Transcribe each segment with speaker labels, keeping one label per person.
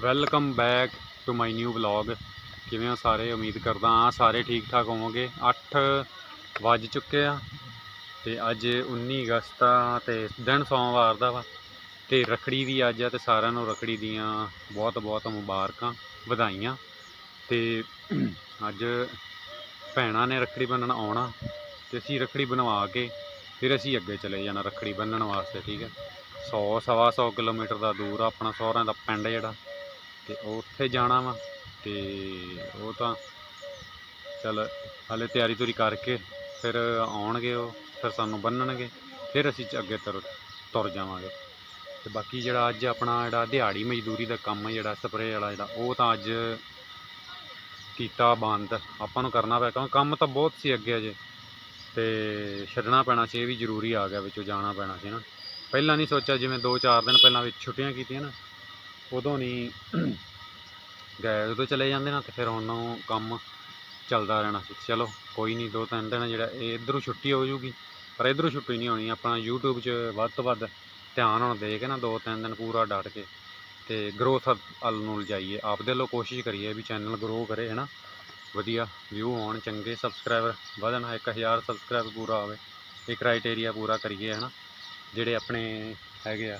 Speaker 1: Welcome back to my new vlog ਕਿਵੇਂ ਹੋ ਸਾਰੇ? ਉਮੀਦ ਕਰਦਾ ਹਾਂ ਸਾਰੇ ਠੀਕ ਠਾਕ ਹੋਵੋਗੇ। 8 ਵੱਜ ਚੁੱਕੇ ਆ ਤੇ ਅੱਜ 19 ਅਗਸਤ ਆ ਤੇ ਦਿਨ ਸੋਮਵਾਰ ਦਾ ਵਾ। ਤੇ ਰਖੜੀ ਵੀ ਅੱਜ ਆ ਤੇ ਸਾਰਿਆਂ ਨੂੰ ਰਖੜੀ ਦੀਆਂ ਬਹੁਤ ਬਹੁਤ ਮੁਬਾਰਕਾਂ ਵਧਾਈਆਂ। ਤੇ ਅੱਜ ਭੈਣਾਂ ਨੇ ਰਖੜੀ ਬੰਨਣ ਆਉਣਾ ਤੇ ਅਸੀਂ ਰਖੜੀ ਬਣਵਾ ਕੇ ਫਿਰ ਅਸੀਂ ਅੱਗੇ ਚਲੇ ਜਾਣਾ ਰਖੜੀ ਬੰਨਣ ਵਾਸਤੇ, ਠੀਕ ਹੈ। 100 ਸਵਾ 100 ਕਿਲੋਮੀਟਰ ਦਾ ਦੂਰ ਆ, ਆਪਣਾ ਸਹੁਰਿਆਂ ਦਾ ਪਿੰਡ ਜਿਹੜਾ। ਤੇ ਉਹ ਉੱਥੇ ਜਾਣਾ ਵਾ ਤੇ ਉਹ ਤਾਂ ਚੱਲ ਹਾਲੇ ਤਿਆਰੀ ਤੁਰੀ ਕਰਕੇ ਫਿਰ ਆਉਣਗੇ ਉਹ, ਫਿਰ ਸਾਨੂੰ ਬੰਨਣਗੇ, ਫਿਰ ਅਸੀਂ ਅੱਗੇ ਤੁਰ ਤੁਰ ਜਾਵਾਂਗੇ। ਤੇ ਬਾਕੀ ਜਿਹੜਾ ਅੱਜ ਆਪਣਾ ਜਿਹੜਾ ਦਿਹਾੜੀ ਮਜ਼ਦੂਰੀ ਦਾ ਕੰਮ ਜਿਹੜਾ ਸਪਰੇਅ ਵਾਲਾ ਜਿਹੜਾ, ਉਹ ਤਾਂ ਅੱਜ ਕੀਤਾ ਬੰਦ। ਆਪਾਂ ਨੂੰ ਕਰਨਾ ਪਿਆ ਕਿਉਂਕਿ ਕੰਮ ਤਾਂ ਬਹੁਤ ਸੀ ਅੱਗੇ ਅਜੇ। ਤੇ ਛੱਡਣਾ ਪੈਣਾ ਸੀ, ਇਹ ਵੀ ਜ਼ਰੂਰੀ ਆ ਗਿਆ ਵਿੱਚੋਂ ਜਾਣਾ ਪੈਣਾ ਸੀ ਨਾ। ਪਹਿਲਾਂ ਨਹੀਂ ਸੋਚਿਆ, ਜਿਵੇਂ 2-4 ਦਿਨ ਪਹਿਲਾਂ ਵਿੱਚ ਛੁੱਟੀਆਂ ਕੀਤੀਆਂ ਨਾ ਉਦੋਂ ਨਹੀਂ ਗਏ ਉਦੋਂ ਚਲੇ ਜਾਂਦੇ ਨਾ ਤੇ ਫਿਰ ਹੁਣ ਉਹ ਕੰਮ ਚੱਲਦਾ ਰਹਿਣਾ ਸੀ। ਚਲੋ, ਕੋਈ ਨਹੀਂ ਦੋ ਤਿੰਨ ਦਿਨ ਜਿਹੜਾ ਇਹ ਇੱਧਰੋਂ ਛੁੱਟੀ ਹੋ ਜੂਗੀ ਪਰ ਇੱਧਰੋਂ ਛੁੱਟੀ ਨਹੀਂ ਹੋਣੀ। ਆਪਣਾ YouTube 'ਚ ਵੱਧ ਤੋਂ ਵੱਧ ਧਿਆਨ ਹੁਣ ਦੇ ਕੇ ਨਾ ਦੋ ਤਿੰਨ ਦਿਨ ਪੂਰਾ ਡਟ ਕੇ ਤੇ ਗਰੋਥ ਵੱਲ ਨੂੰ ਜਾਈਏ। ਆਪਦੇ ਵੱਲੋਂ ਕੋਸ਼ਿਸ਼ ਕਰੀਏ ਵੀ ਚੈਨਲ ਗਰੋ ਕਰੇ ਹੈ ਨਾ ਵਧੀਆ ਵਿਊ ਆਉਣ ਚੰਗੇ ਸਬਸਕ੍ਰਾਈਬਰ ਵਧਣ 1000 ਸਬਸਕ੍ਰਾਈਬਰ ਪੂਰਾ ਹੋਵੇ। ਇਹ ਕ੍ਰਾਈਟੇਰੀਆ ਪੂਰਾ ਕਰੀਏ ਹੈ ਨਾ ਜਿਹੜੇ ਆਪਣੇ ਹੈਗੇ ਆ।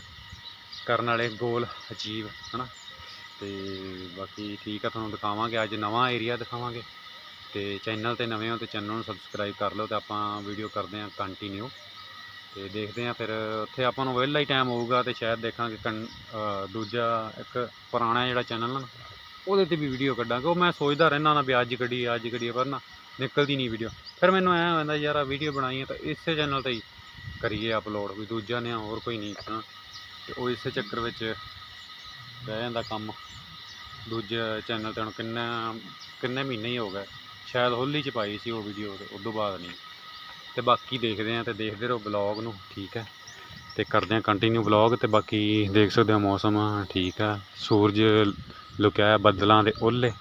Speaker 1: ਕਰਨ ਵਾਲੇ ਗੋਲ ਅਚੀਵ ਹਨਾ? ਤੇ ਬਾਕੀ ਠੀਕ ਆ, ਤੁਹਾਨੂੰ ਦਿਖਾਵਾਂਗੇ, ਅੱਜ ਨਵਾਂ ਏਰੀਆ ਦਿਖਾਵਾਂਗੇ। ਤੇ ਚੈਨਲ ਤੇ ਨਵੇਂ ਹੋ ਤੇ ਚੈਨਲ ਨੂੰ ਸਬਸਕ੍ਰਾਈਬ ਕਰ ਲਓ ਤੇ ਆਪਾਂ ਵੀਡੀਓ ਕਰਦੇ ਹਾਂ ਕੰਟੀਨਿਊ ਤੇ ਦੇਖਦੇ ਹਾਂ ਫਿਰ ਉੱਥੇ ਆਪਾਂ ਨੂੰ ਵਿਹਲਾ ਹੀ ਟਾਈਮ ਹੋਊਗਾ ਤੇ ਸ਼ਾਇਦ ਦੇਖਾਂਗੇ ਕੰ- ਦੂਜਾ ਇੱਕ ਪੁਰਾਣਾ ਜਿਹੜਾ ਚੈਨਲ ਨਾ, ਉਹਦੇ ਤੇ ਵੀ ਵੀਡੀਓ ਕੱਢਾਂਗੇ। ਉਹ ਮੈਂ ਸੋਚਦਾ ਰਹਿਣਾ ਨਾ ਵੀ ਅੱਜ ਕੱਢੀ ਅੱਜ ਕੱਢੀ ਪਰ ਨਾ ਨਿਕਲਦੀ ਨਹੀਂ ਵੀਡੀਓ ਫਿਰ ਮੈਨੂੰ ਐਂ ਹੁੰਦਾ ਯਾਰ ਆ ਵੀਡੀਓ ਬਣਾਈ ਹੈ ਤਾਂ ਇਸੇ ਚੈਨਲ ਤੇ ਹੀ ਕਰੀਏ ਅਪਲੋਡ ਵੀ ਦੂਜਾ ਨੇ ਹੋਰ ਕੋਈ ਨਹੀਂ ਤਾਂ ਤੇ ਉਹ ਇਸੇ ਚੱਕਰ ਵਿੱਚ ਰਹਿ ਜਾਂਦਾ ਕੰਮ। ਦੂਜੇ ਚੈਨਲ ਤੇ ਹੁਣ ਕਿੰਨਾ, ਕਿੰਨੇ ਮਹੀਨੇ ਹੀ ਹੋ ਗਏ। ਸ਼ਾਇਦ ਹੋਲੀ ਚ ਪਾਈ ਸੀ ਉਹ ਵੀਡੀਓ ਤੇ ਤੋਂ ਬਾਅਦ ਨਹੀਂ। ਤੇ ਬਾਕੀ ਦੇਖਦੇ ਆਂ ਤੇ ਦੇਖਦੇ ਰਹੋ ਬਲੌਗ ਨੂੰ, ਠੀਕ ਹੈ। ਤੇ ਕਰਦੇ ਆਂ ਕੰਟੀਨਿਊ ਬਲੌਗ ਤੇ ਬਾਕੀ ਦੇਖ ਸਕਦੇ ਹੋ ਮੌਸਮ, ਠੀਕ ਆ ਸੂਰਜ ਲੁਕਿਆ ਹੈ ਬੱਦਲਾਂ ਦੇ ਓਲੇ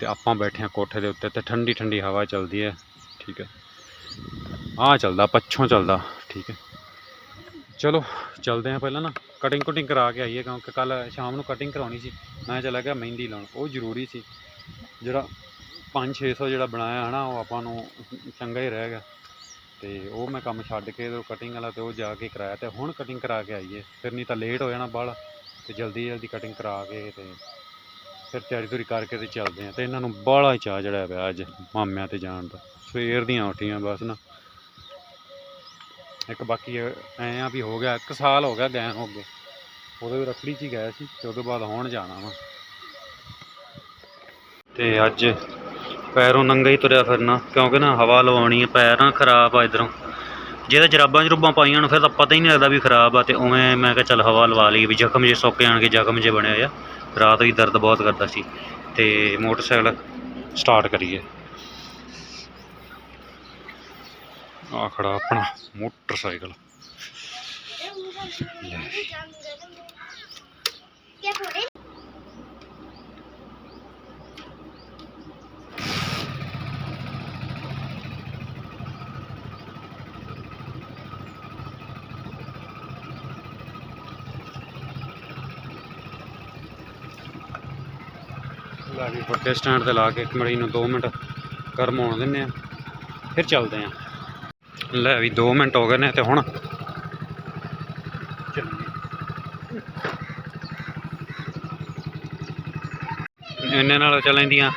Speaker 1: ਤੇ ਆਪਾਂ ਬੈਠੇ ਆਂ ਕੋਠੇ ਦੇ ਉੱਤੇ ਤੇ ਠੰਡੀ ਠੰਡੀ ਹਵਾ ਚੱਲਦੀ ਹੈ, ਠੀਕ ਹੈ। ਆ ਚੱਲਦਾ, ਪੱਛੋਂ ਚੱਲਦਾ, ਠੀਕ ਹੈ। ਚਲੋ, ਚੱਲਦੇ ਆਂ ਪਹਿਲਾਂ ਨਾ। ਕਟਿੰਗ ਕੁਟਿੰਗ ਕਰਾ ਕੇ ਆਈਏ, ਕਿਉਂਕਿ ਕੱਲ ਸ਼ਾਮ ਨੂੰ ਕਟਿੰਗ ਕਰਾਉਣੀ ਸੀ। ਮੈਂ ਚਲਾ ਗਿਆ ਮਹਿੰਦੀ ਲਾਉਣ। ਉਹ ਜ਼ਰੂਰੀ ਸੀ। ਜਿਹੜਾ 5-600 ਜਿਹੜਾ ਬਣਾਇਆ ਹੈ ਨਾ ਉਹ ਆਪਾਂ ਨੂੰ ਚੰਗਾ ਹੀ ਰਹਿ ਗਿਆ। ਤੇ ਉਹ ਮੈਂ ਕੰਮ ਛੱਡ ਕੇ ਉਹ ਕਟਿੰਗ ਵਾਲਾ ਤੇ ਉਹ ਜਾ ਕੇ ਕਰਾਇਆ ਤੇ ਹੁਣ ਕਟਿੰਗ ਕਰਾ ਕੇ ਆਈਏ। ਫਿਰ ਨਹੀਂ ਤਾਂ ਲੇਟ ਹੋ ਜਾਣਾ ਬਾਹਲਾ। ਤੇ ਜਲਦੀ ਜਲਦੀ ਕਟਿੰਗ ਕਰਾ ਕੇ ਤੇ ਫਿਰ ਤਿਆਰੀ ਤੁਰੀ ਕਰਕੇ ਤੇ ਚੱਲਦੇ ਆ ਤੇ ਇਹਨਾਂ ਨੂੰ ਬਾਹਲਾ ਹੀ ਚਾਹ ਜੜਿਆ ਪਿਆ ਅੱਜ ਮਾਮਿਆਂ ਤੇ ਜਾਣ ਦਾ। ਸਵੇਰ ਦੀਆਂ ਉੱਠੀਆਂ ਬਸ ਨਾ। ਇੱਕ ਬਾਕੀ ਐ ਆ ਵੀ ਹੋ ਗਿਆ, ਇੱਕ ਸਾਲ ਹੋ ਗਿਆ ਗਏ ਹੋ ਅੱਗੇ। ਉਦੋਂ ਵੀ ਰੱਖੜੀ 'ਚ ਹੀ ਗਏ ਸੀ ਤੇ ਉਹਦੇ ਬਾਅਦ ਹੁਣ ਜਾਣਾ ਵਾ। ਤੇ ਅੱਜ ਪੈਰੋਂ ਨੰਗਾ ਹੀ ਤੁਰਿਆ ਫਿਰਨਾ, ਕਿਉਂਕਿ ਨਾ ਹਵਾ ਲਵਾਉਣੀ ਹੈ ਪੈਰ ਨਾ ਖਰਾਬ ਆ ਇਧਰੋਂ। ਜੇ ਤਾਂ ਜਰਾਬਾਂ ਜਰੂਬਾਂ ਪਾਈਆਂ ਨੂੰ ਫਿਰ ਤਾਂ ਪਤਾ ਹੀ ਨਹੀਂ ਲੱਗਦਾ ਵੀ ਖਰਾਬ ਆ, ਤੇ ਉਵੇਂ ਮੈਂ ਕਿਹਾ ਚੱਲ ਹਵਾ ਲਵਾ ਲਈ, ਵੀ ਜ਼ਖਮ ਜੇ ਸੁੱਕ ਜਾਣਗੇ ਜ਼ਖਮ ਜੇ ਬਣਿਆ ਹੋਏ ਆ। ਰਾਤ ਵੀ ਦਰਦ ਬਹੁਤ ਕਰਦਾ ਸੀ। ਤੇ ਮੋਟਰਸਾਈਕਲ ਸਟਾਰਟ ਕਰੀਏ। ਆ ਖੜਾ ਆਪਣਾ ਮੋਟਰਸਾਈਕਲ। ਲੈ ਵੀ ਵੱਡੇ ਸਟੈਂਡ ਤੇ ਲਾ ਕੇ ਇੱਕ ਮੜੀ ਨੂੰ 2 ਮਿੰਟ ਗਰਮ ਹੋਣ ਦਿੰਨੇ ਆ। ਫਿਰ ਚੱਲਦੇ ਆ। ਲੈ ਵੀ 2 ਮਿੰਟ ਹੋ ਗਏ ਨੇ ਤੇ ਹੁਣ। ਇੰਨੇ ਨਾਲ ਚੱਲ ਜਾਂਦੀਆਂ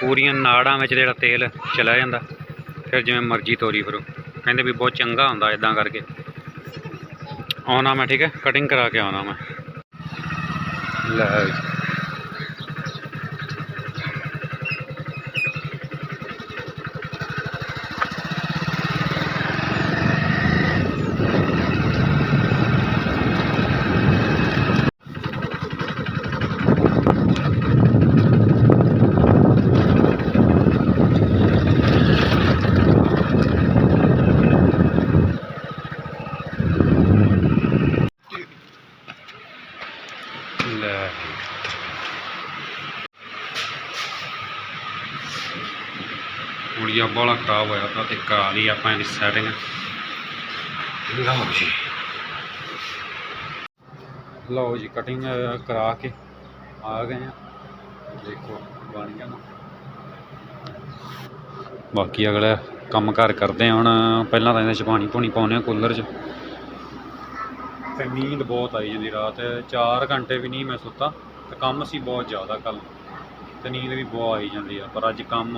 Speaker 1: ਪੂਰੀਆਂ ਨਾੜਾਂ ਵਿੱਚ ਜਿਹੜਾ ਤੇਲ ਚਲਾ ਜਾਂਦਾ, ਫਿਰ ਜਿਵੇਂ ਮਰਜ਼ੀ ਤੋਰੀ ਫਿਰੋ। ਕਹਿੰਦੇ ਵੀ ਬਹੁਤ ਚੰਗਾ ਹੁੰਦਾ ਇਦਾਂ ਕਰਕੇ। ਆਉਣਾ ਮੈਂ, ਠੀਕ ਹੈ? ਕਟਿੰਗ ਕਰਾ ਕੇ ਆਉਣਾ ਮੈਂ। ਲੈ ਵੀ। ਲੈ ਕੁੜੀਆਂ ਬਾਲਾ ਖਰਾਬ ਹੋਇਆ ਤਾਂ ਤੇ ਕਰਾ ਲਈ ਆਪਾਂ ਇਹਦੀ ਸੈਟਿੰਗ ਲਓ ਜੀ। ਲਓ ਜੀ ਕਟਿੰਗ ਕਰਾ ਕੇ ਆ ਗਏ ਆ। ਦੇਖੋ ਬਣ ਗਿਆ ਨਾ। ਬਾਕੀ ਅਗਲਾ ਕੰਮ ਕਾਰ ਕਰਦੇ ਹੁਣ। ਪਹਿਲਾਂ ਤਾਂ ਇਹਦੇ ਚ ਪਾਣੀ ਪੂਣੀ ਪਾਉਂਦੇ ਆ ਕੂਲਰ 'ਚ। ਤੇ ਨੀਂਦ ਬਹੁਤ ਆਈ ਜਾਂਦੀ ਰਾਤ। 4 ਘੰਟੇ ਵੀ ਨਹੀਂ ਮੈਂ ਸੁੱਤਾ। ਤੇ ਕੰਮ ਸੀ ਬਹੁਤ ਜ਼ਿਆਦਾ ਕੱਲ ਤੇ ਨੀਂਦ ਵੀ ਬਹੁਤ ਆਈ ਜਾਂਦੀ ਆ। ਪਰ ਅੱਜ ਕੰਮ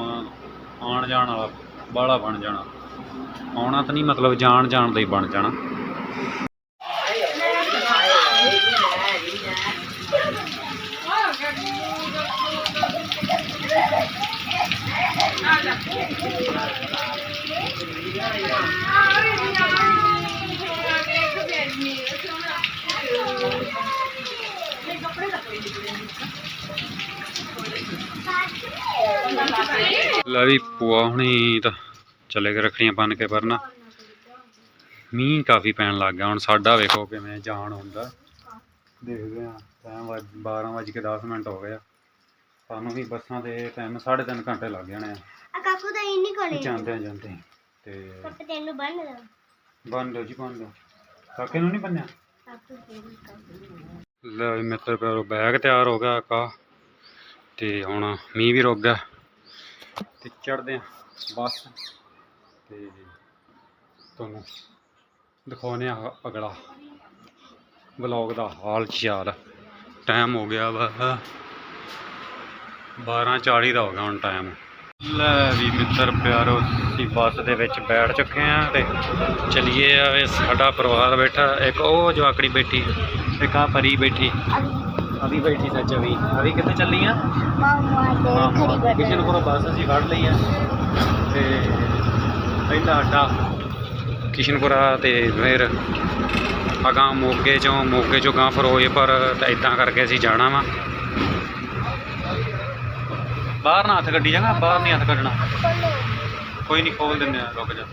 Speaker 1: ਆਉਣ ਜਾਣ ਵਾਲਾ ਬਾਹਲਾ ਬਣ ਜਾਣਾ। ਆਉਣਾ ਤਾਂ ਨਹੀਂ ਮਤਲਬ ਜਾਣ ਜਾਣ ਦਾ ਹੀ ਬਣ ਜਾਣਾ। ਲੈ ਵੀ ਪੂਆ ਹੁਣੀ ਤਾਂ ਚਲੇ ਗਏ ਰੱਖੜੀਆਂ ਬੰਨ ਕੇ ਪਰ ਨਾ ਮੀਂਹ ਕਾਫੀ ਪੈਣ ਲੱਗ ਗਿਆ ਹੁਣ ਸਾਡਾ ਵੇਖੋ ਕਿਵੇਂ ਜਾਣ ਹੁੰਦਾ। ਦੇਖਦੇ ਆ ਟਾਈਮ 12 ਵਜੇ ਕੇ 10 ਮਿੰਟ ਹੋ ਗਏ ਆ। ਸਾਨੂੰ ਵੀ ਬੱਸਾਂ ਤਿੰਨ ਸਾਢੇ ਤਿੰਨ ਘੰਟੇ ਲੱਗ ਜਾਣੇ ਆ।
Speaker 2: ਆ ਕਾਕੂ ਦਾ ਇੰਨੀ ਕੋਲੇ
Speaker 1: ਜਾਂਦੇ ਆ ਜਾਂਦੇ ਤੇ
Speaker 2: ਪਾਪਾ ਤੈਨੂੰ ਬੰਨ ਦੋ
Speaker 1: ਬੰਨ ਲਓ ਜੀ ਬੰਨ ਲਓ ਕਾਕੇ ਨੂੰ ਨਹੀਂ ਬੰਨਿਆ ਲੈ ਮਿੱਤਰ ਪਿਆਰੋ ਬੈਗ ਤਿਆਰ ਹੋ ਗਿਆ ਕਾ ਤੇ ਹੁਣ ਮੀਂਹ ਵੀ ਰੁਕ ਗਿਆ। ਤੇ ਚੜਦੇ ਆ, ਬੱਸ। ਤੇ ਤੁਹਾਨੂੰ ਦਿਖਾਉਨੇ ਆ ਅਗਲਾ ਵਲੌਗ ਦਾ ਹਾਲ ਚਾਲ। ਟਾਈਮ ਹੋ ਗਿਆ ਵਾ 12:40 ਦਾ ਹੋ ਗਿਆ ਹੁਣ ਟਾਈਮ ਲੈ ਵੀ ਮਿੱਤਰ ਪਿਆਰੋ, ਅਸੀਂ ਬੱਸ ਦੇ ਵਿੱਚ ਬੈਠ ਚੁੱਕੇ ਆ ਤੇ ਚਲੀਏ ਆ ਸਾਡਾ ਪਰਿਵਾਰ ਬੈਠਾ, ਇੱਕ ਉਹ ਜਵਾਕੜੀ ਬੈਠੀ, ਇੱਕ ਆ ਪਰੀ ਬੈਠੀ। ਅਭੀ ਬੈਠੀ ਸੱਚ ਅਭੀ ਅਭੀ ਕਿੱਥੇ ਚੱਲੀ ਆ?
Speaker 2: ਮਾਮਾ ਬੈਠੀ।
Speaker 1: ਕਿਸ਼ਨ ਕੋਲੋਂ ਬੱਸ ਅਸੀਂ ਫੜ ਲਈ ਆ। ਤੇ ਪਹਿਲਾ ਅੱਡਾ। ਕਿਸ਼ਨਪੁਰਾ ਤੇ ਫਿਰ ਅਗਾਂ ਮੋਗੇ ਚੋਂ ਮੋਗੇ ਚੋਂ ਗਾਂ ਫਿਰੋਜ਼ਪੁਰ ਤਾਂ ਇਦਾਂ ਕਰਕੇ ਅਸੀਂ ਜਾਣਾ ਵਾ। ਬਾਹਰ ਨਾ ਹੱਥ ਕੱਢੀ ਜਾਗਾ ਬਾਹਰ ਨਹੀਂ ਹੱਥ ਕੱਢਣਾ। ਕੋਈ ਨਹੀਂ ਖੋਲ ਦਿੰਦੇ ਆ ਰੁਕ ਜਾ।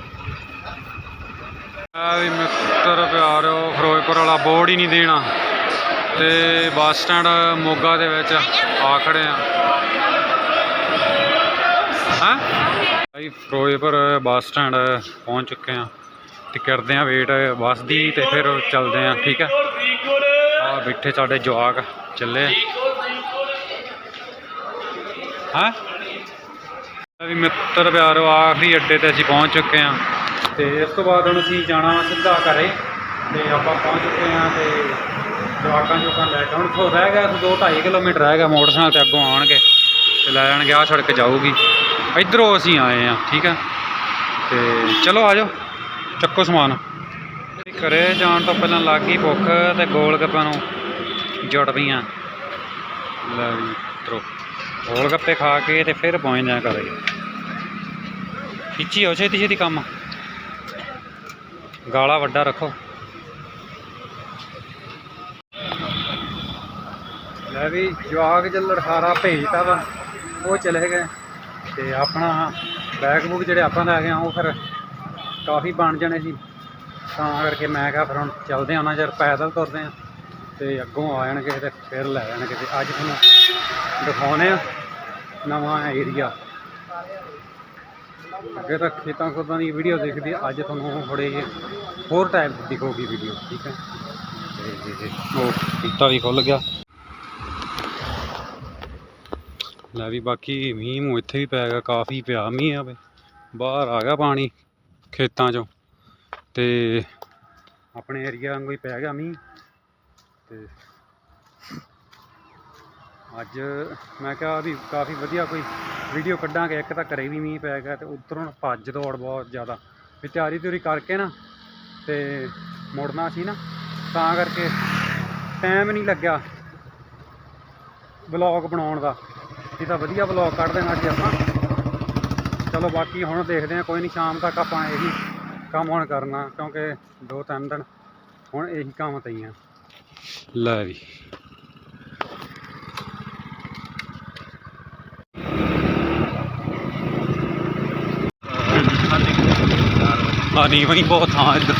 Speaker 1: ਆ ਵੀ ਮਿੱਤਰ ਪਿਆਰਿਓ ਫਿਰੋਜ਼ਪੁਰ ਵਾਲਾ ਬੋਰਡ ਹੀ ਨਹੀਂ ਦੇਣਾ। ਤੇ ਬੱਸ ਸਟੈਂਡ ਮੋਗਾ ਦੇ ਵਿੱਚ ਆ ਖੜੇ ਆ। ਹਾਂ? ਭਾਈ ਫਿਰੋਜ਼ਪੁਰ ਬੱਸ ਸਟੈਂਡ ਪਹੁੰਚ ਚੁੱਕੇ ਆ ਤੇ ਕਰਦੇ ਆ ਵੇਟ ਬੱਸ ਦੀ ਤੇ ਫਿਰ ਚੱਲਦੇ ਆ, ਠੀਕ ਆ? ਆ ਬੈਠੇ ਸਾਡੇ ਜਵਾਕ ਚੱਲੇ ਹਾਂ? ਵੀ ਮਿੱਤਰ ਪਿਆਰੋ, ਆਖਰੀ ਅੱਡੇ ਤੇ ਅਸੀਂ ਪਹੁੰਚ ਚੁੱਕੇ ਆ। ਤੇ ਇਸ ਤੋਂ ਬਾਅਦ ਹੁਣ ਅਸੀਂ ਜਾਣਾ ਸਿੱਧਾ ਘਰੇ ਤੇ ਆਪਾਂ ਪਹੁੰਚ ਚੁੱਕੇ ਆ ਤੇ ਜਵਾਕਾਂ ਜੋਕਾਂ ਲੈ ਕੇ ਹੁਣ ਤੋਂ ਰਹਿ ਗਿਆ ਦੋ 2.5 ਕਿਲੋਮੀਟਰ ਰਹਿ ਗਿਆ ਮੋਟਰਸਾਈਕਲ ਤੇ ਅੱਗੋਂ ਆਉਣਗੇ ਤੇ ਲੈ ਜਾਣਗੇ ਆ ਸੜਕ ਜਾਊਗੀ। ਇਧਰੋਂ ਅਸੀਂ ਆਏ ਆ ਠੀਕ ਆ? ਤੇ ਚਲੋ ਆ ਜਾਓ, ਚੱਕੋ ਸਮਾਨ। ਘਰੇ ਜਾਣ ਤੋਂ ਪਹਿਲਾਂ ਲੱਗ ਗਈ ਭੁੱਖ ਤੇ ਗੋਲ ਗੱਪਾਂ ਨੂੰ ਜੁੜ ਪਈਆਂ। ਲੈ ਵੀ ਮਿੱਤਰੋ ਗੋਲ ਗੱਪੇ ਖਾ ਕੇ ਤੇ ਫਿਰ ਪਹੁੰਚ ਜਾ ਘਰੇ। ਖਿੱਚੀ ਹੋ ਛੇਤੀ ਛੇਤੀ ਕੰਮ। ਗਾਲਾ ਵੱਡਾ ਰੱਖੋ। ਲੈ ਵੀ ਜਵਾਗ ਚ ਲੜਖਾਰਾ ਭੇਜਤਾ ਵਾ, ਉਹ ਚਲੇ ਗਏ ਤੇ ਆਪਣਾ ਬੈਗ ਬੁੱਕ ਜਿਹੜੇ ਆਪਾਂ ਲੈ ਗਏ ਆ, ਉਹ ਫਿਰ ਕਾਫੀ ਬਣ ਜਾਣੇ ਸੀ। ਤਾਂ ਕਰਕੇ ਮੈਂ ਕਿਹਾ ਫਿਰ ਹੁਣ ਚੱਲਦੇ ਆ, ਉਹਨਾਂ ਚਿਰ ਪੈਦਲ ਤੁਰਦੇ ਆ ਤੇ ਅੱਗੋਂ ਆ ਜਾਣਗੇ ਤੇ ਫਿਰ ਲੈ ਜਾਣਗੇ ਤੇ ਅੱਜ ਤੁਹਾਨੂੰ ਦਿਖਾਉਣੇ ਆ ਨਵਾਂ ਏਰੀਆ ਅੱਗੇ ਤਾਂ ਖੇਤਾਂ ਖੁੱਤਾਂ ਦੀ ਵੀਡੀਓ ਦੇਖਦੀ ਅੱਜ ਤੁਹਾਨੂੰ ਥੋੜੇ ਜਿਹੇ ਹੋਰ ਟਾਈਪ ਦਿਖੋਗੀ ਵੀਡੀਓ ਠੀਕ ਹੈ? ਤੇ ਤੇ- ਉਹ ਕੀਤਾ ਵੀ ਖੁੱਲ ਗਿਆ। ਲੈ ਵੀ ਬਾਕੀ ਮੀਂਹ ਮੂੰਹ ਇੱਥੇ ਵੀ ਪੈ ਗਿਆ, ਕਾਫੀ ਪਿਆ ਮੀਂਹ ਆ ਵੇ। ਬਾਹਰ ਆ ਗਿਆ ਪਾਣੀ ਖੇਤਾਂ 'ਚੋਂ ਤੇ ਆਪਣੇ ਏਰੀਆ ਵਾਂਗੂ ਹੀ ਪੈ ਗਿਆ ਮੀਂਹ ਤੇ ਅੱਜ ਮੈਂ ਕਿਹਾ ਵੀ ਕਾਫੀ ਵਧੀਆ ਕੋਈ ਵੀਡੀਓ ਕੱਢਾਂਗੇ, ਇੱਕ ਤਾਂ ਘਰੇ ਵੀ ਮੀਂਹ ਪੈ ਗਿਆ ਤੇ ਉੱਧਰੋਂ ਭੱਜ ਦੌੜ ਬਹੁਤ ਜ਼ਿਆਦਾ। ਵੀ ਤਿਆਰੀ ਤਿਉਰੀ ਕਰਕੇ ਨਾ ਤੇ ਮੁੜਨਾ ਸੀ ਨਾ, ਤਾਂ ਕਰਕੇ ਟਾਈਮ ਨਹੀਂ ਲੱਗਿਆ ਵਲੌਗ ਬਣਾਉਣ ਦਾ। ਇਹ ਤਾਂ ਵਧੀਆ ਵਲੌਗ ਕੱਢ ਦੇਣਾ ਸੀ ਆਪਾਂ। ਚਲੋ ਬਾਕੀ ਹੁਣ ਦੇਖਦੇ ਹਾਂ ਕੋਈ ਨਹੀਂ ਸ਼ਾਮ ਤੱਕ ਆਪਾਂ ਇਹੀ ਕੰਮ ਹੁਣ ਕਰਨਾ ਕਿਉਂਕਿ ਦੋ ਤਿੰਨ ਦਿਨ ਹੁਣ ਇਹੀ ਕੰਮ ਤਈਆਂ ਲੈ ਵੀ। ਆ ਨਹੀਂ ਵਹੀਂ ਬਹੁਤ ਥਾਂ ਇੱਧਰ।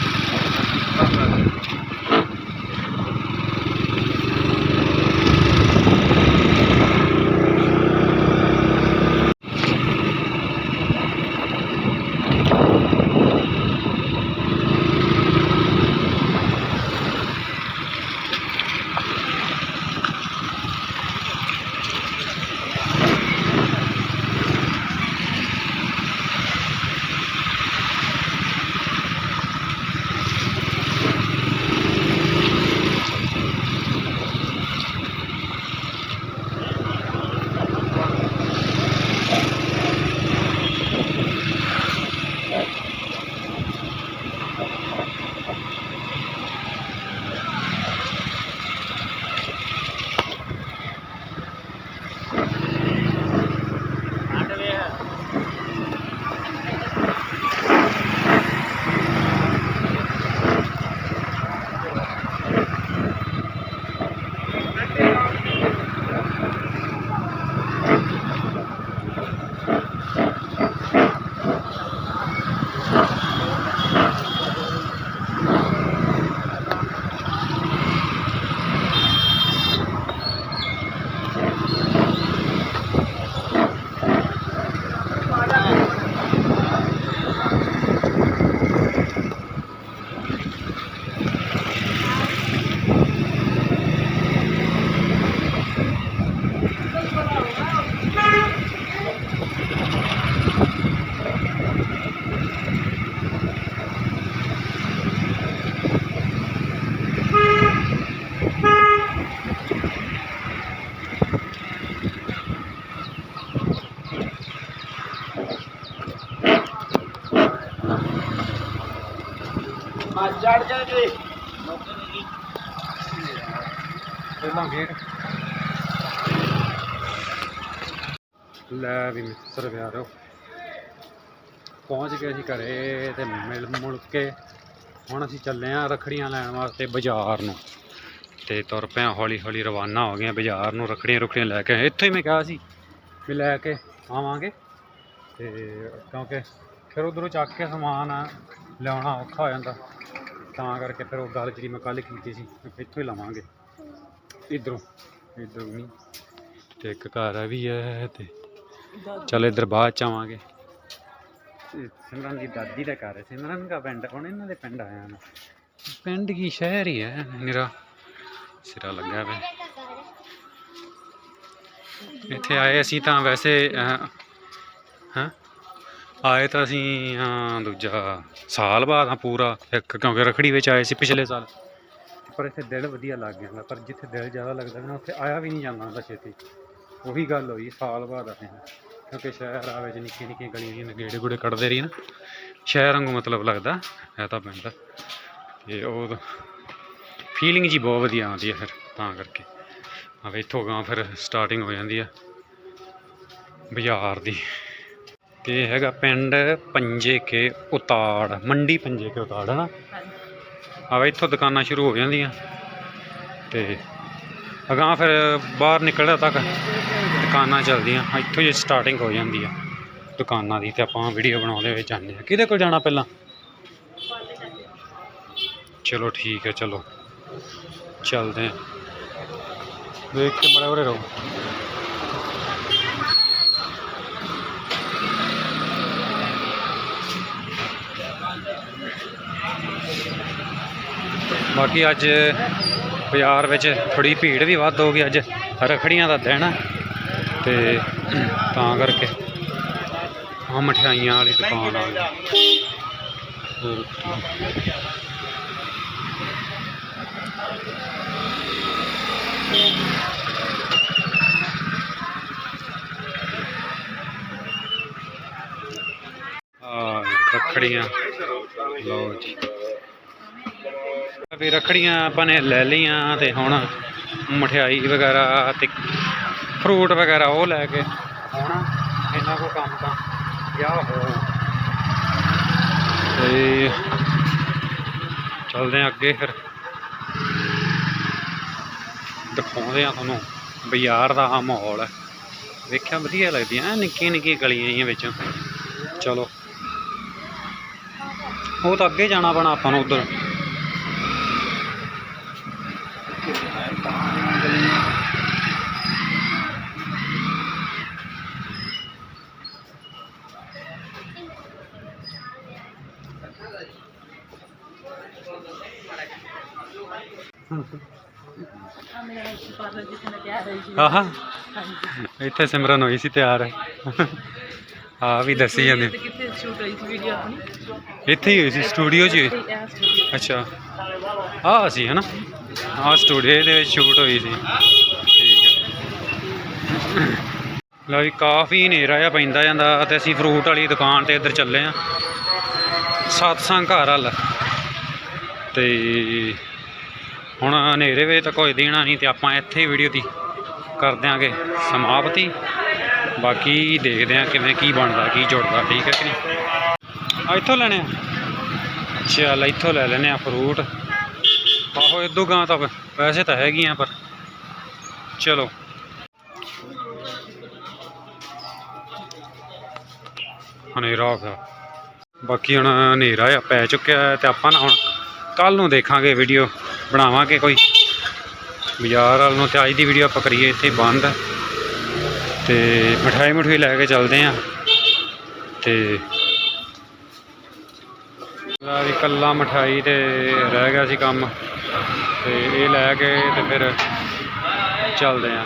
Speaker 1: ਪਹਿਲਾਂ ਗੇਟ। ਲੈ ਵੀ ਮਿੱਤਰ ਪਿਆਰੋ, ਪਹੁੰਚ ਗਏ ਅਸੀਂ ਘਰੇ ਤੇ ਮਿਲ ਮੁਲ ਕੇ ਹੁਣ ਅਸੀਂ ਚੱਲੇ ਆਂ ਰਖੜੀਆਂ ਲੈਣ ਵਾਸਤੇ ਬਾਜ਼ਾਰ ਨੂੰ। ਤੇ ਤੁਰ ਪਿਆ, ਹੌਲੀ ਹੌਲੀ ਰਵਾਨਾ ਹੋ ਗਏ ਬਾਜ਼ਾਰ ਨੂੰ, ਰਖੜੀਆਂ ਰੁਖੜੀਆਂ ਲੈ ਕੇ ਇੱਥੋਂ ਹੀ ਮੈਂ ਕਿਹਾ ਸੀ ਵੀ ਲੈ ਕੇ ਆਵਾਂਗੇ। ਤੇ ਕਿਉਂਕਿ ਫਿਰ ਉਧਰੋਂ ਚੱਕ ਕੇ ਸਮਾਨ ਲਿਆਉਣਾ ਔਖਾ ਹੋ ਜਾਂਦਾ। ਤਾਂ ਕਰਕੇ ਫਿਰ ਉਹ ਗੱਲ ਜਿਹੜੀ ਮੈਂ ਕੱਲ ਕੀਤੀ ਸੀ, ਇੱਥੋਂ ਹੀ ਲਵਾਂਗੇ। ਇਧਰੋਂ। ਇਧਰੋਂ ਨਹੀਂ। ਤੇ ਇੱਕ ਘਰ ਆ ਵੀ ਹੈ ਤੇ ਚੱਲ ਇੱਧਰ ਬਾਅਦ ਚ ਆਵਾਂਗੇ। ਇਹ ਸਿਮਰਨ ਦੀ ਦਾਦੀ ਦਾ ਘਰ ਹੈ। ਸਿਮਰਨ ਦਾ ਪਿੰਡ ਹੁਣ ਇਹਨਾਂ ਦੇ ਪਿੰਡ ਆਇਆ ਨਾ। ਪਿੰਡ ਕੀ ਸ਼ਹਿਰ ਹੀ ਹੈ ਮੇਰਾ। ਸਿਰਾ ਲੱਗਾ ਵੇ। ਇੱਥੇ ਆਏ ਅਸੀਂ ਤਾਂ ਵੈਸੇ ਹਾਂ? ਆਏ ਤਾਂ ਅਸੀਂ ਦੂਜਾ ਸਾਲ ਬਾਅਦ ਆ ਪੂਰਾ। ਇੱਕ ਕਿਉਂਕਿ ਰਖੜੀ ਵਿੱਚ ਆਏ ਸੀ ਪਿਛਲੇ ਸਾਲ। ਪਰ ਇੱਥੇ ਦਿਲ ਵਧੀਆ ਲੱਗ ਜਾਂਦਾ ਪਰ ਜਿੱਥੇ ਦਿਲ ਜ਼ਿਆਦਾ ਲੱਗਦਾ ਨਾ, ਉੱਥੇ ਆਇਆ ਵੀ ਨਹੀਂ ਜਾਂਦਾ ਹੁੰਦਾ ਛੇਤੀ। ਉਹੀ ਗੱਲ ਹੋਈ ਸਾਲ ਬਾਅਦ ਆਏ ਹਾਂ ਕਿਉਂਕਿ ਸ਼ਹਿਰ ਆਵੇ ਵਿੱਚ ਨਿੱਕੀਆਂ ਨਿੱਕੀਆਂ ਗਲੀਆਂ ਜਿਹੇ ਗੇੜੇ ਗੂੜੇ ਕੱਢਦੇ ਰਹੀ ਨਾ, ਸ਼ਹਿਰ ਵਾਂਗੂ ਮਤਲਬ ਲੱਗਦਾ ਹੈ ਤਾਂ ਪਿੰਡ। ਤੇ ਉਹ ਫੀਲਿੰਗ ਜੀ ਬਹੁਤ ਵਧੀਆ ਆਉਂਦੀ ਹੈ ਫਿਰ, ਤਾਂ ਕਰਕੇ। ਆ ਇੱਥੋਂ ਗਾਂ ਫਿਰ ਸਟਾਰਟਿੰਗ ਹੋ ਜਾਂਦੀ ਆ, ਬਾਜ਼ਾਰ ਦੀ। ਤੇ ਹੈਗਾ ਪਿੰਡ ਪੰਜੇ ਕੇ ਉਤਾੜ, ਮੰਡੀ ਪੰਜੇ ਕੇ ਉਤਾੜ ਹੈ ਨਾ ਆ ਇੱਥੋਂ ਦੁਕਾਨਾਂ ਸ਼ੁਰੂ ਹੋ ਜਾਂਦੀਆਂ। ਤੇ ਅਗਾਂਹ ਫਿਰ ਬਾਹਰ ਨਿਕਲਦਾ ਤੱਕ ਦੁਕਾਨਾਂ ਚੱਲਦੀਆਂ। ਇੱਥੋਂ ਹੀ ਸਟਾਰਟਿੰਗ ਹੋ ਜਾਂਦੀ ਆ ਦੁਕਾਨਾਂ ਦੀ ਤੇ ਆਪਾਂ ਵੀਡੀਓ ਬਣਾਉਂਦੇ ਹੋਏ ਜਾਂਦੇ ਆ। ਕਿਹਦੇ ਕੋਲ ਜਾਣਾ ਪਹਿਲਾਂ? ਚਲੋ ਠੀਕ ਹੈ ਚਲੋ। ਚੱਲਦੇ ਆ। ਦੇਖ ਕੇ ਬੜੇ ਬੜੇ ਰਹੋ। ਬਾਕੀ ਅੱਜ ਬਾਜ਼ਾਰ ਵਿੱਚ ਥੋੜੀ ਭੀੜ ਵੀ ਵੱਧ ਹੋ ਗਈ, ਅੱਜ ਰਖੜੀਆਂ ਦਾ ਦਿਨ ਆ ਤੇ ਤਾਂ ਕਰਕੇ ਆ ਮਠਿਆਈਆਂ ਵਾਲੀ ਦੁਕਾਨ ਆ ਆ ਰੱਖੜੀਆਂ। ਲਓ ਜੀ। ਵੀ ਰੱਖੜੀਆਂ ਆਪਾਂ ਨੇ ਲੈ ਲਈਆਂ ਤੇ ਹੁਣ ਮਠਿਆਈ ਵਗੈਰਾ ਤੇ ਫਰੂਟ ਵਗੈਰਾ ਉਹ ਲੈ ਕੇ ਹੁਣ ਇਹਨਾਂ ਕੋ ਕੰਮ ਤਾਂ ਗਿਆ ਹੋ ਤੇ ਚੱਲਦੇ ਆ ਅੱਗੇ ਫਿਰ। ਦਿਖਾਉਂਦੇ ਆ ਤੁਹਾਨੂੰ ਬਾਜ਼ਾਰ ਦਾ ਆ ਮਾਹੌਲ। ਹੈ ਵੇਖਿਆ ਵਧੀਆ ਲੱਗਦੀਆਂ, ਐਂ ਨਿੱਕੀਆਂ ਨਿੱਕੀਆਂ ਗਲੀਆਂ ਜਿਹੀਆਂ ਵਿੱਚੋਂ। ਚਲੋ। ਉਹ ਤਾਂ ਅੱਗੇ ਜਾਣਾ ਪੈਣਾ ਆਪਾਂ ਨੂੰ ਉਧਰ। ਆਹਾ। ਇੱਥੇ ਸਿਮਰਨ ਹੋਈ ਸੀ, ਤਿਆਰ। ਆ ਵੀ ਦੱਸੀ ਜਾਂਦੇ।
Speaker 3: ਕਿੱਥੇ ਸ਼ੂਟ ਹੋਈ ਸੀ ਵੀਡੀਓ ਆਪਣੀ
Speaker 1: ਇੱਥੇ ਹੀ ਹੋਈ ਸੀ, ਸਟੂਡੀਓ 'ਚ ਹੀ ਹੋਈ।
Speaker 3: ਤੇ ਇਹ ਸਟੂਡੀਓ
Speaker 1: ਅੱਛਾ। ਆ ਸੀ ਹਨਾ? ਆ ਸਟੂਡੀਓ ਦੇ ਵਿੱਚ ਸ਼ੂਟ ਹੋਈ ਸੀ। ਠੀਕ ਹੈ ਲਓ ਜੀ, ਕਾਫੀ ਹਨੇਰਾ ਜਿਹਾ ਪੈਂਦਾ ਜਾਂਦਾ ਤੇ ਅਸੀਂ ਫਰੂਟ ਵਾਲੀ ਦੁਕਾਨ ਤੇ ਇੱਧਰ ਚੱਲੇ ਆ ਸਤਸੰਗ ਘਰ ਵੱਲ। ਤੇ ਹੁਣ ਹਨੇਰੇ ਵੇ ਤਾਂ ਕੋਈ ਦੇਣਾ ਨਹੀਂ ਤੇ ਆਪਾਂ ਇੱਥੇ ਹੀ ਵੀਡੀਓ ਦੀ ਕਰ ਦਿਆਂਗੇ ਸਮਾਪਤੀ। ਬਾਕੀ ਦੇਖਦੇ ਆ ਕਿਵੇਂ ਕੀ ਬਣਦਾ, ਕੀ ਜੁੜਦਾ, ਠੀਕ ਹੈ ਕਿ ਨਹੀਂ? ਇੱਥੋਂ ਲੈਣੇ ਆ। ਚੱਲ ਇੱਥੋਂ ਲੈ ਲੈਨੇ ਆ ਫਰੂਟ ਆਹੋ, ਇਦੋਂ ਗਾਂ ਤਾਂ ਵੈਸੇ ਤਾਂ ਹੈਗੀਆਂ ਪਰ ਚਲੋ। ਹਨੇਰਾ ਹੋ ਗਿਆ। ਬਾਕੀ ਹੁਣ ਹਨੇਰਾ ਆ, ਪੈ ਚੁੱਕਿਆ ਹੈ ਤੇ ਆਪਾਂ ਨਾ ਹੁਣ ਕੱਲ ਨੂੰ ਦੇਖਾਂਗੇ ਵੀਡੀਓ ਬਣਾਵਾਂਗੇ ਕੋਈ। ਬਾਜ਼ਾਰ ਵੱਲ ਨੂੰ ਤੇ ਅੱਜ ਦੀ ਵੀਡੀਓ ਆਪਾਂ ਕਰੀਏ ਇੱਥੇ ਬੰਦ। ਤੇ ਮਠਾਈ ਮਠੂਈ ਲੈ ਕੇ ਚੱਲਦੇ ਆਂ। ਤੇ ਲਾ ਵੀ ਕੱਲਾ ਮਠਾਈ ਤੇ ਰਹਿ ਗਿਆ ਸੀ ਕੰਮ। ਤੇ ਇਹ ਲੈ ਕੇ ਤੇ ਫਿਰ ਚੱਲਦੇ ਆਂ।